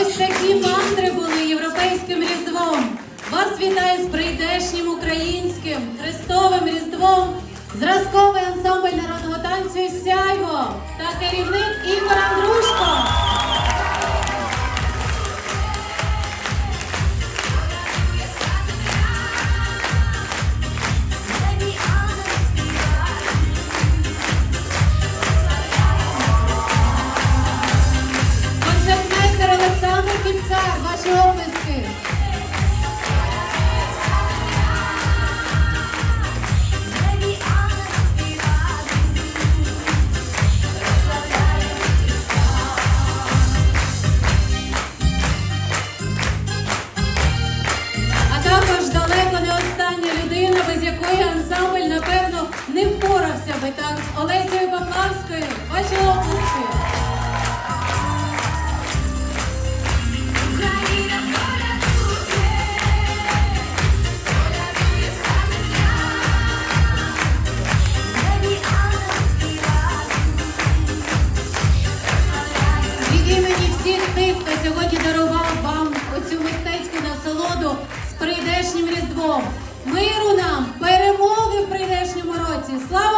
Ось такі мандри були європейським різдвом. Вас вітає з прийдешнім українським Хрестовим різдвом, зразковий ансамбль народного танцю Сяйво та керівник Ігор Майтан з Олесією Бомбарською. Ваші обласки. Сьогодні дарував вам оцю мистецьку насолоду з прийдешнім різдвом. Миру нам, перемоги в прийдешньому році. Слава!